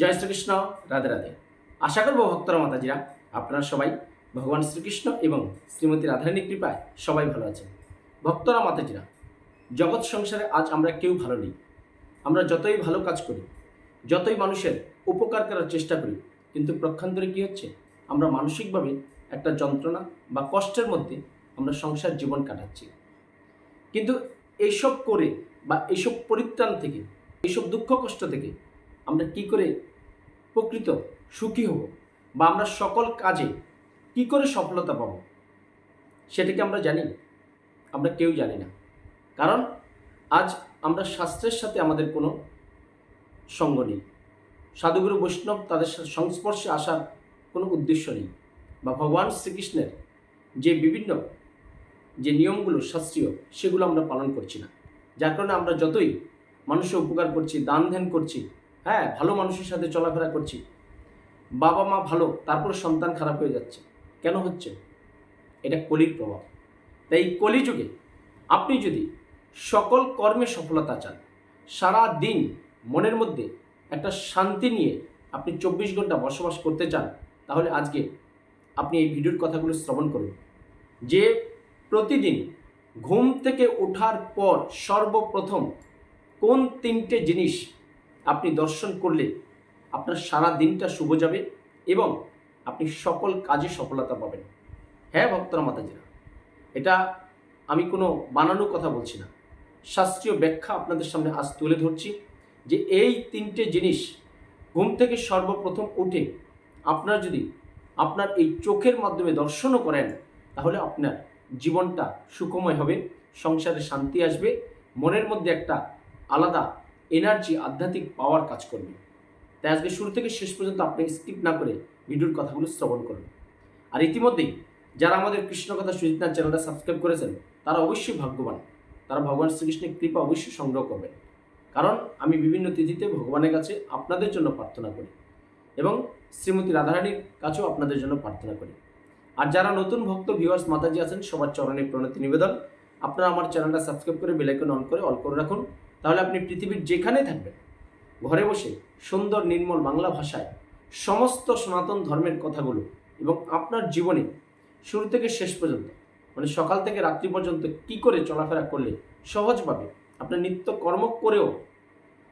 জয় শ্রীকৃষ্ণ, রাধে রাধে। আশা করব ভক্তরা, মাতাজিরা, আপনারা সবাই ভগবান শ্রীকৃষ্ণ এবং শ্রীমতী রাধারানীর কৃপায় সবাই ভালো আছেন। ভক্তরা, মাতাজিরা, জগৎ সংসারে আজ আমরা কেউ ভালো নেই। আমরা যতই ভালো কাজ করি, যতই মানুষের উপকার করার চেষ্টা করি, কিন্তু প্রক্ষান্তরে কী হচ্ছে? আমরা মানসিকভাবে একটা যন্ত্রণা বা কষ্টের মধ্যে আমরা সংসার জীবন কাটাচ্ছি। কিন্তু এইসব করে বা এইসব পরিত্রাণ থেকে, এইসব দুঃখ কষ্ট থেকে আমরা কি করে প্রকৃত সুখী হব? বা আমরা সকল কাজে কি করে সফলতা পাব? সেটাকে আমরা জানি আমরা কেউ জানি না। কারণ আজ আমরা শাস্ত্রের সাথে আমাদের কোনো সঙ্গ নেই। সাধুগুরু বৈষ্ণব তাদের সংস্পর্শে আসার কোনো উদ্দেশ্য নেই। বা ভগবান শ্রীকৃষ্ণের যে বিভিন্ন যে নিয়মগুলো শাস্ত্রীয়, সেগুলো আমরা পালন করছি না। যার কারণে আমরা যতই মানুষের উপকার করছি, দান ধ্যান করছি হ্যাঁ ভালো মানুষের সাথে চলাফেরা করছি। বাবা মা ভালো, তারপর সন্তান খারাপ হয়ে যাচ্ছে। কেন হচ্ছে? এটা কলির প্রভাব। তাই এই কলিযুগে আপনি যদি সকল কর্মে সফলতা চান, সারা দিন মনের মধ্যে একটা শান্তি নিয়ে আপনি চব্বিশ ঘণ্টা বসবাস করতে চান, তাহলে আজকে আপনি এই ভিডিওর কথাগুলো শ্রবণ করুন। যে প্রতিদিন ঘুম থেকে ওঠার পর সর্বপ্রথম কোন তিনটে জিনিস আপনি দর্শন করলে আপনার সারা দিনটা শুভ যাবে এবং আপনি সকল কাজে সফলতা পাবেন। হ্যাঁ ভক্তরা, মাতাজিরা, এটা আমি কোনো বানানো কথা বলছি না। শাস্ত্রীয় ব্যাখ্যা আপনাদের সামনে আজ তুলে ধরছি যে এই তিনটে জিনিস ঘুম থেকে সর্বপ্রথম উঠে আপনার যদি আপনার এই চোখের মাধ্যমে দর্শনও করেন, তাহলে আপনার জীবনটা সুখময় হবে, সংসারে শান্তি আসবে, মনের মধ্যে একটা আলাদা এনার্জি আধ্যাত্মিক পাওয়ার কাজ করবে। তাই আজকে শুরু থেকে শেষ পর্যন্ত আপনাকে স্কিপ না করে ভিডিওর কথাগুলো শ্রবণ করুন। আর ইতিমধ্যেই যারা আমাদের কৃষ্ণ কথা সুজিতনাথ চ্যানেলটা সাবস্ক্রাইব করেছেন, তারা অবশ্যই ভাগ্যবান। তারা ভগবান শ্রীকৃষ্ণের কৃপা অবশ্যই সংগ্রহ করবেন। কারণ আমি বিভিন্ন তিথিতে ভগবানের কাছে আপনাদের জন্য প্রার্থনা করি এবং শ্রীমতী রাধারানীর কাছেও আপনাদের জন্য প্রার্থনা করি। আর যারা নতুন ভক্ত ভিউয়ার্স মাতাজি আছেন, সবার চরণে প্রণতি নিবেদন। আপনারা আমার চ্যানেলটা সাবস্ক্রাইব করে বেলাইকন অন করে অল করে রাখুন। তাহলে আপনি পৃথিবীর যেখানে থাকবেন, ঘরে বসে সুন্দর নির্মল বাংলা ভাষায় সমস্ত সনাতন ধর্মের কথাগুলো এবং আপনার জীবনে শুরু থেকে শেষ পর্যন্ত মানে সকাল থেকে রাত্রি পর্যন্ত কি করে চলাফেরা করলে সহজভাবে আপনার নিত্য কর্ম করেও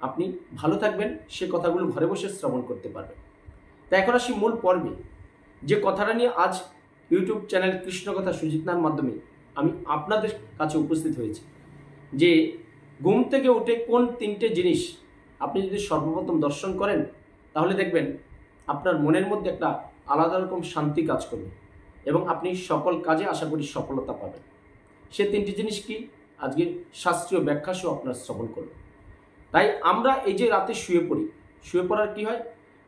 আপনি ভালো থাকবেন, সে কথাগুলো ঘরে বসে শ্রবণ করতে পারবেন। তা এখন আসি মূল পর্বে, যে কথাটা নিয়ে আজ ইউটিউব চ্যানেল কৃষ্ণকথা সুজিতনার মাধ্যমে আমি আপনাদের কাছে উপস্থিত হয়েছি, যে ঘুম থেকে উঠে কোন তিনটে জিনিস আপনি যদি সর্বপ্রথম দর্শন করেন, তাহলে দেখবেন আপনার মনের মধ্যে একটা আলাদা রকম শান্তি কাজ করবে এবং আপনি সকল কাজে আশা করি সফলতা পাবেন। সে তিনটি জিনিস কি? আজকে শাস্ত্রীয় ব্যাখ্যা সহ আপনার শ্রবণ করবে তাই আমরা এই যে রাতে শুয়ে পড়ি, শুয়ে পড়ার কি হয়?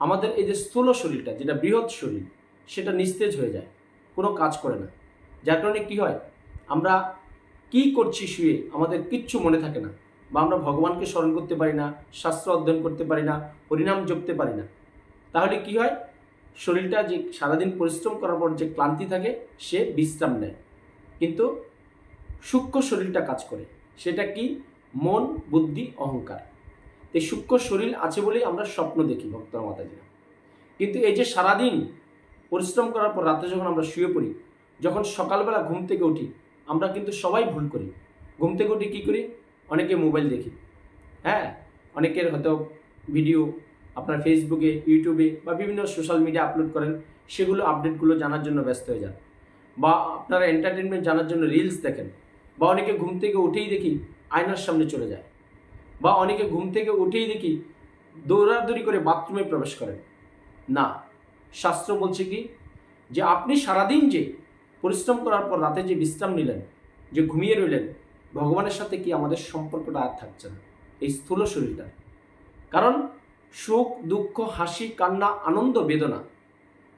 আমাদের এই যে স্থূল শরীরটা, যেটা বৃহৎ শরীর, সেটা নিস্তেজ হয়ে যায়, কোনো কাজ করে না। যার কারণে কি হয়? আমরা কি করছি শুয়ে আমাদের কিচ্ছু মনে থাকে না। বা আমরা ভগবানকে স্মরণ করতে পারি না, শাস্ত্র অধ্যয়ন করতে পারি না, হরিনাম জপতে পারি না। তাহলে কি হয়? শরীরটা যে সারাদিন পরিশ্রম করার পর যে ক্লান্তি থাকে, সে বিশ্রাম নেয়। কিন্তু সূক্ষ্ম শরীরটা কাজ করে। সেটা কি? মন, বুদ্ধি, অহংকার। এই সূক্ষ্ম শরীর আছে বলেই আমরা স্বপ্ন দেখি ভক্তরা, মাতাজিরা। কিন্তু এই যে সারাদিন পরিশ্রম করার পর রাতে যখন আমরা শুয়ে পড়ি, যখন সকালবেলা ঘুম থেকে উঠি আমরা কিন্তু সবাই ভুল করি। ঘুম থেকে উঠে কী করি? অনেকে মোবাইল দেখি। হ্যাঁ? অনেকের হয়তো ভিডিও আপনার ফেসবুকে ইউটিউবে বা বিভিন্ন সোশ্যাল মিডিয়া আপলোড করেন, সেগুলো আপডেটগুলো জানার জন্য ব্যস্ত হয়ে যান। বা আপনারা এন্টারটেনমেন্ট জানার জন্য রিলস দেখেন। বা অনেকে ঘুম থেকে উঠেই দেখি আয়নার সামনে চলে যায়। বা অনেকে ঘুম থেকে উঠেই দেখি দৌড়াদৌড়ি করে বাথরুমে প্রবেশ করেন। না। শাস্ত্র বলছে কি? যে আপনি সারাদিন যে পরিশ্রম করার পর রাতে যে বিশ্রাম নিলেন, যে ঘুমিয়ে রইলেন, ভগবানের সাথে কি আমাদের সম্পর্কটা আর থাকছে না? এই স্থূল শরীরটা। কারণ সুখ, দুঃখ, হাসি, কান্না, আনন্দ, বেদনা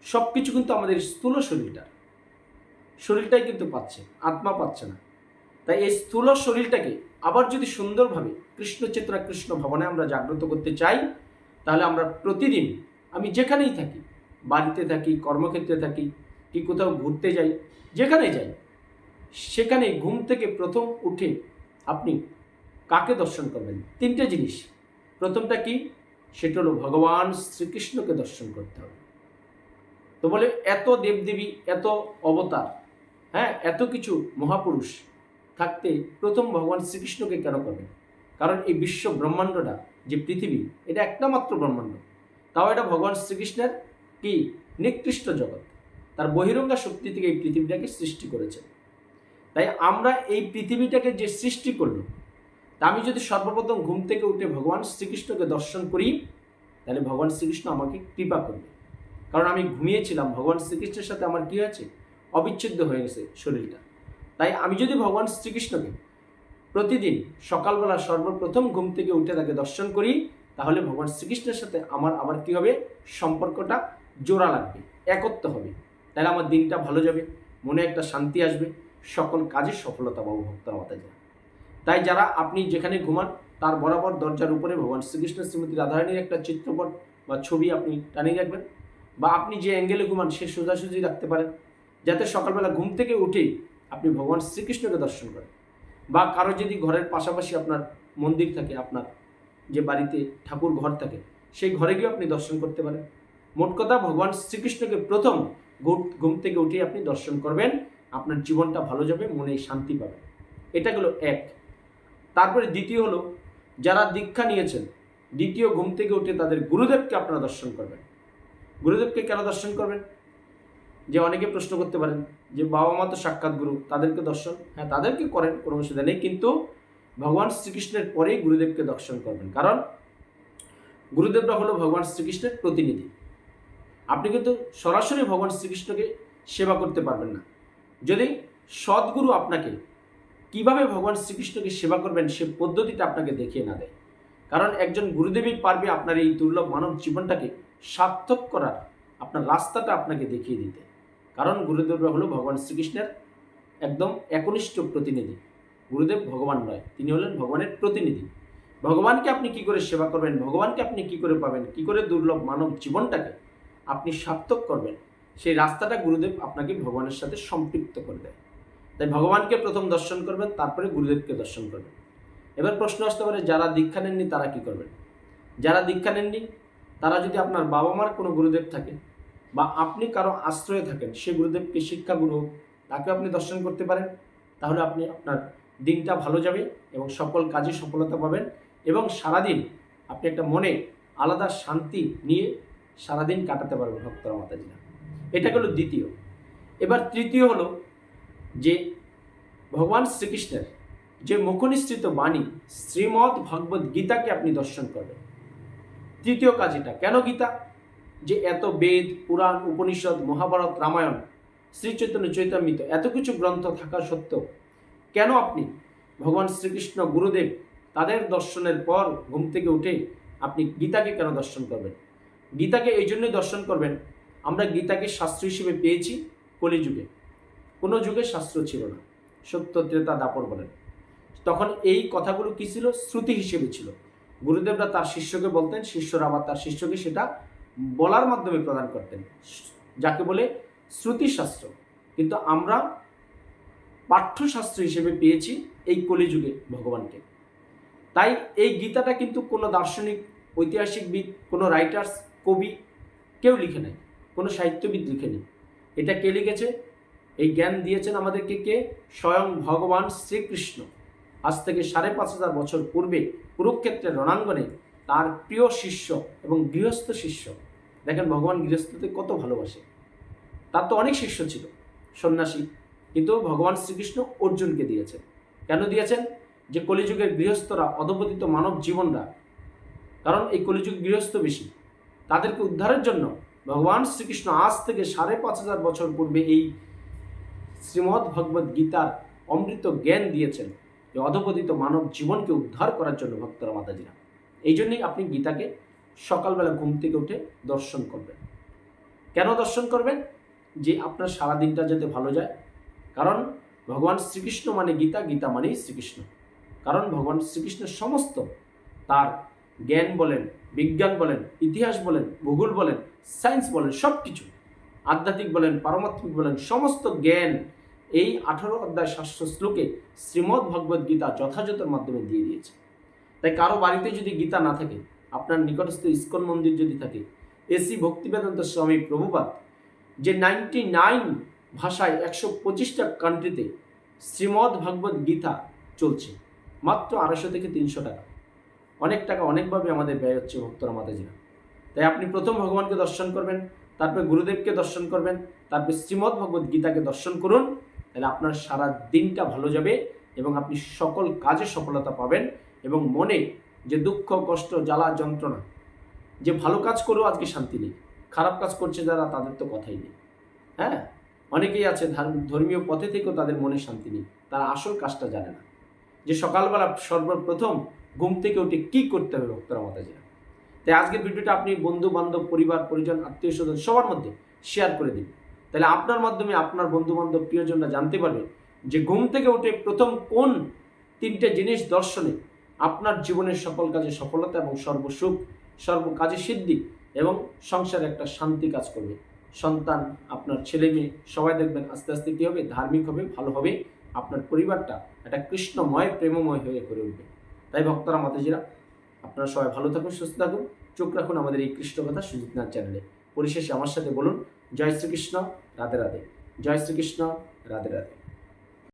সব কিছু কিন্তু আমাদের স্থূল শরীরটা শরীরটাই কিন্তু পাচ্ছে, আত্মা পাচ্ছে না। তাই এই স্থূল শরীরটাকে আবার যদি সুন্দরভাবে কৃষ্ণ চেতনা, কৃষ্ণ ভাবনে আমরা জাগ্রত করতে চাই, তাহলে আমরা প্রতিদিন আমি যেখানেই থাকি, বাড়িতে থাকি, কর্মক্ষেত্রে থাকি কি কোথাও ঘুরতে যাই, যেখানে যাই, সেখানে ঘুম থেকে প্রথম উঠে আপনি কাকে দর্শন করবেন? তিনটে জিনিস। প্রথমটা কি? সেটা হলো ভগবান শ্রীকৃষ্ণকে দর্শন করতে হবে। তো বলে এত দেবদেবী, এত অবতার হ্যাঁ এত কিছু মহাপুরুষ থাকতে প্রথম ভগবান শ্রীকৃষ্ণকে কেন করবেন? কারণ এই বিশ্ব ব্রহ্মাণ্ডটা, যে পৃথিবী, এটা একটা মাত্র ব্রহ্মাণ্ড। তাও এটা ভগবান শ্রীকৃষ্ণের কি? নিকৃষ্ট জগৎ। তার বহিরঙ্গা শক্তি থেকে এই পৃথিবীটাকে সৃষ্টি করেছে। তাই আমরা এই পৃথিবীটাকে যে সৃষ্টি করল, তা আমি যদি সর্বপ্রথম ঘুম থেকে উঠে ভগবান শ্রীকৃষ্ণকে দর্শন করি, তাহলে ভগবান শ্রীকৃষ্ণ আমাকে কৃপা করবে। কারণ আমি ঘুমিয়েছিলাম, ভগবান শ্রীকৃষ্ণের সাথে আমার কী হয়েছে? অবিচ্ছেদ্য হয়ে গেছে শরীরটা। তাই আমি যদি ভগবান শ্রীকৃষ্ণকে প্রতিদিন সকালবেলা সর্বপ্রথম ঘুম থেকে উঠে তাকে দর্শন করি, তাহলে ভগবান শ্রীকৃষ্ণের সাথে আমার আবার কী হবে? সম্পর্কটা জোড়া লাগবে, একত্র হবে। তাহলে আমার দিনটা ভালো যাবে, মনে একটা শান্তি আসবে, সকল কাজে সফলতা পাবো ভক্তরা মাতাজি তাই যারা আপনি যেখানে ঘুমান, তার বরাবর দরজার উপরে ভগবান শ্রীকৃষ্ণ শ্রীমতী রাধারানীর একটা চিত্রপট বা ছবি আপনি টানিয়ে রাখবেন বা আপনি যে অ্যাঙ্গেলে ঘুমান, সে সোজাসুজি রাখতে পারেন, যাতে সকালবেলা ঘুম থেকে উঠেই আপনি ভগবান শ্রীকৃষ্ণকে দর্শন করেন। বা কারও যদি ঘরের পাশাপাশি আপনার মন্দির থাকে, আপনার যে বাড়িতে ঠাকুর ঘর থাকে, সেই ঘরে গিয়ে আপনি দর্শন করতে পারেন। মোট কথা ভগবান শ্রীকৃষ্ণকে প্রথম ঘুম- থেকে উঠে আপনি দর্শন করবেন, আপনার জীবনটা ভালো যাবে, মনে শান্তি পাবে এটা হলো এক। তারপরে দ্বিতীয় হলো, যারা দীক্ষা নিয়েছেন, দ্বিতীয় ঘুম থেকে উঠে তাদের গুরুদেবকে আপনারা দর্শন করবেন। গুরুদেবকে কেন দর্শন করবেন? যে অনেকে প্রশ্ন করতে পারেন, যে বাবা মা তো সাক্ষাৎ গুরু, তাদেরকে দর্শন? হ্যাঁ তাদেরকে করেন, কোনো অসুবিধা নেই, কিন্তু ভগবান শ্রীকৃষ্ণের পরেই গুরুদেবকে দর্শন করবেন। কারণ, গুরুদেবরা হলো ভগবান শ্রীকৃষ্ণের প্রতিনিধি। আপনি কিন্তু সরাসরি ভগবান শ্রীকৃষ্ণকে সেবা করতে পারবেন না। যদি সদ্গুরু আপনাকে কীভাবে ভগবান শ্রীকৃষ্ণকে সেবা করবেন সে পদ্ধতিটা আপনাকে দেখিয়ে না দেয়। কারণ একজন গুরুদেবই পারবে আপনার এই দুর্লভ মানব জীবনটাকে সার্থক করার, আপনার রাস্তাটা আপনাকে দেখিয়ে দিতে। কারণ গুরুদেবরা হলো ভগবান শ্রীকৃষ্ণের একদম একনিষ্ঠ প্রতিনিধি। গুরুদেব ভগবান নয়, তিনি হলেন ভগবানের প্রতিনিধি। ভগবানকে আপনি কি করে সেবা করবেন, ভগবানকে আপনি কি করে পাবেন, কি করে দুর্লভ মানব জীবনটাকে আপনি সার্থক করবেন। সেই রাস্তাটা গুরুদেব আপনাকে ভগবানের সাথে সম্পৃক্ত করে দেয়। তাই ভগবানকে প্রথম দর্শন করবেন, তারপরে গুরুদেবকে দর্শন করবেন। এবার প্রশ্ন আসতে পারে, যারা দীক্ষা নেননি তারা কি করবেন? যারা দীক্ষা নেননি, তারা যদি আপনার বাবা মার কোনো গুরুদেব থাকে বা আপনি কারও আশ্রয়ে থাকেন, সে গুরুদেবকে শিক্ষা গুরু তাকে আপনি দর্শন করতে পারেন। তাহলে আপনি আপনার দিনটা ভালো যাবে এবং সকল কাজে সফলতা পাবেন এবং সারাদিন আপনি একটা মনে আলাদা শান্তি নিয়ে সারাদিন কাটাতে পারবেন ভক্তরা মাতাজিরা। এটা হলো দ্বিতীয়। এবার তৃতীয় হলো যে ভগবান শ্রীকৃষ্ণের যে মুখনিসৃত বাণী, শ্রীমদ্ ভগবদ গীতাকে আপনি দর্শন করবেন। তৃতীয় কাজ এটা। কেন গীতা? যে এত বেদ, পুরাণ, উপনিষদ, মহাভারত, রামায়ণ শ্রী চৈতন্য চৈতামৃত, এত কিছু গ্রন্থ থাকা সত্ত্বেও কেন আপনি ভগবান শ্রীকৃষ্ণ, গুরুদেব, তাদের দর্শনের পর ঘুম থেকে উঠে আপনি গীতাকে কেন দর্শন করবেন? গীতাকে এই জন্যই দর্শন করবেন, আমরা গীতাকে শাস্ত্র হিসেবে পেয়েছি কলিযুগে। কোনো যুগে শাস্ত্র ছিল না। সত্য ত্রেতা দাপর বলেন। তখন এই কথাগুলো কি ছিল? শ্রুতি হিসেবে ছিল। গুরুদেবরা তার শিষ্যকে বলতেন, শিষ্যরা আবার তার শিষ্যকে সেটা বলার মাধ্যমে প্রদান করতেন। যাকে বলে শ্রুতিশাস্ত্র কিন্তু আমরা পাঠ্যশাস্ত্র হিসেবে পেয়েছি এই কলিযুগে ভগবানকে। তাই এই গীতাটা কিন্তু কোনো দার্শনিক, ঐতিহাসিকবিদ, কোনো রাইটার্স কবি কেউ লিখে নাই, কোনো সাহিত্যবিদ লিখে নেই। এটা কে লিখেছে? এই জ্ঞান দিয়েছেন আমাদেরকে কে? স্বয়ং ভগবান শ্রীকৃষ্ণ। আজ থেকে সাড়ে পাঁচ হাজার বছর পূর্বে কুরুক্ষেত্রের রণাঙ্গনে তার প্রিয় শিষ্য এবং গৃহস্থ শিষ্য, দেখেন ভগবান গৃহস্থতে কত ভালোবাসে। তার তো অনেক শিষ্য ছিল, সন্ন্যাসী, কিন্তু ভগবান শ্রীকৃষ্ণ অর্জুনকে দিয়েছেন। কেন দিয়েছেন? যে কলিযুগের গৃহস্থরা অধপতিত মানব জীবনরা, কারণ এই কলিযুগ গৃহস্থ বেশি। তাদেরকে উদ্ধারের জন্য ভগবান শ্রীকৃষ্ণ আজ থেকে সাড়ে পাঁচ হাজার বছর পূর্বে এই শ্রীমদ্ ভগবদ গীতার অমৃত জ্ঞান দিয়েছেন যে অধপতিত মানব জীবনকে উদ্ধার করার জন্য ভক্তরা মাতাজিরা। এই জন্যই আপনি গীতাকে সকালবেলা ঘুম থেকে উঠে দর্শন করবেন। কেন দর্শন করবেন? যে আপনার সারা দিনটা যাতে ভালো যায়। কারণ ভগবান শ্রীকৃষ্ণ মানে গীতা গীতা মানেই শ্রীকৃষ্ণ। কারণ ভগবান শ্রীকৃষ্ণের সমস্ত তার জ্ঞান বলেন, বিজ্ঞান বলেন, ইতিহাস বলেন, ভূগোল বলেন সায়েন্স বলেন সব কিছু আধ্যাত্মিক বলেন, পারমাত্মিক বলেন, সমস্ত জ্ঞান এই আঠারো অধ্যায় শাস্ত্র শ্লোকে শ্রীমদ্ ভগবদ গীতা যথাযথর মাধ্যমে দিয়ে দিয়েছে। তাই কারও বাড়িতে যদি গীতা না থাকে, আপনার নিকটস্থ ইস্কন মন্দির যদি থাকে এসি ভক্তিবেদান্ত স্বামী প্রভুপাত যে নাইনটি নাইন ভাষায় একশো পঁচিশটা কান্ট্রিতে শ্রীমদ্ ভাগবত গীতা চলছে, মাত্র আড়াইশো থেকে তিনশো টাকা। অনেক টাকা অনেকভাবে আমাদের ব্যয় হচ্ছে ভক্তরা মাতাজিরা। তাই আপনি প্রথম ভগবানকে দর্শন করবেন, তারপরে গুরুদেবকে দর্শন করবেন, তারপরে শ্রীমদ্ ভগবত গীতাকে দর্শন করুন, তাহলে আপনার সারা দিনটা ভালো যাবে এবং আপনি সকল কাজে সফলতা পাবেন এবং মনে যে দুঃখ, কষ্ট, জ্বালা, যন্ত্রণা, যে ভালো কাজ করেও আজকে শান্তি নেই, খারাপ কাজ করছে যারা তাদের তো কথাই নেই। হ্যাঁ? অনেকেই আছে ধার্ম- ধর্মীয় পথে থেকেও তাদের মনে শান্তি নেই, তারা আসল কাজটা জানে না। যে সকালবেলা সর্বপ্রথম ঘুম থেকে উঠে কী করতে হবে ভক্তরা মাতাজিরা তাই আজকের ভিডিওটা আপনি বন্ধু বান্ধব পরিবার, পরিজন, আত্মীয় স্বজন সবার মধ্যে শেয়ার করে দিন। তাহলে আপনার মাধ্যমে আপনার বন্ধু বান্ধব প্রিয়জনরা জানতে পারবে যে ঘুম থেকে উঠে প্রথম কোন তিনটে জিনিস দর্শনে আপনার জীবনের সকল কাজে সফলতা এবং সর্বসুখ সর্ব কাজে সিদ্ধি এবং সংসারে একটা শান্তি কাজ করবে। সন্তান, আপনার ছেলে মেয়ে, সবাই দেখবেন আস্তে আস্তে কী হবে? ধার্মিক হবে, ভালো হবে। আপনার পরিবারটা একটা কৃষ্ণময়, প্রেমময় হয়ে করে উঠবে। তাই ভক্তরা মাতাজিরা, আপনারা সবাই ভালো থাকুন, সুস্থ থাকুন। চোখ রাখুন আমাদের এই কৃষ্ণ কথা সুজিতনাথ চ্যানেলে। পরিশেষে আমার সাথে বলুন, জয় শ্রীকৃষ্ণ, রাধে রাধে। জয় শ্রীকৃষ্ণ, রাধে রাধে।